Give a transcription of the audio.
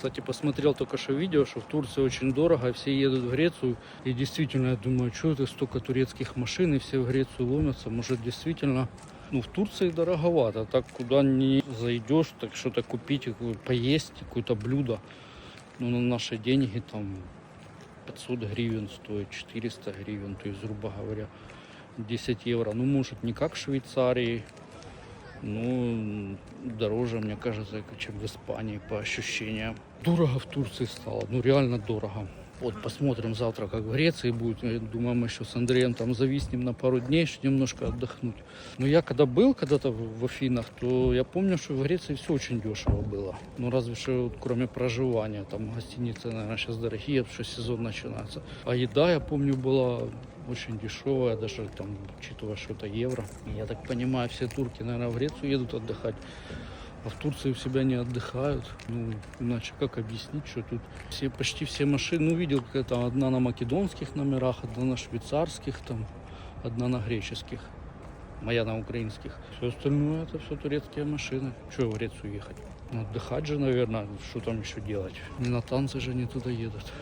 кстати, посмотрел только что видео, что в Турции очень дорого, все едут в Грецию. И действительно, я думаю, что это столько турецких машин, и все в Грецию ломятся. Может, действительно, ну, в Турции дороговато. Так куда не зайдешь, так что-то купить, поесть, какое-то блюдо. Ну, на наши деньги там 500 гривен стоит, 400 гривен, то есть, грубо говоря, 10 евро. Ну, может, не как в Швейцарии, ну, дороже, мне кажется, чем в Испании по ощущениям. Дорого в Турции стало, ну реально дорого. Вот посмотрим завтра, как в Греции будет. Я думаю, мы еще с Андреем там зависнем на пару дней, чтобы немножко отдохнуть. Но я когда был когда-то в Афинах, то я помню, что в Греции все очень дешево было. Ну разве что вот кроме проживания, там гостиницы, наверное, сейчас дорогие, потому что сезон начинается. А еда, я помню, была очень дешевая, даже там, учитывая, что это евро. Я так понимаю, все турки, наверное, в Грецию едут отдыхать. А в Турции у себя не отдыхают. Ну, иначе как объяснить, что тут все, почти все машины, ну, видел, какая-то одна на македонских номерах, одна на швейцарских, там, одна на греческих, моя на украинских. Все остальное это все турецкие машины. Что в Грецию ехать? Ну, отдыхать же, наверное, что там еще делать? Не на танцы же они туда едут.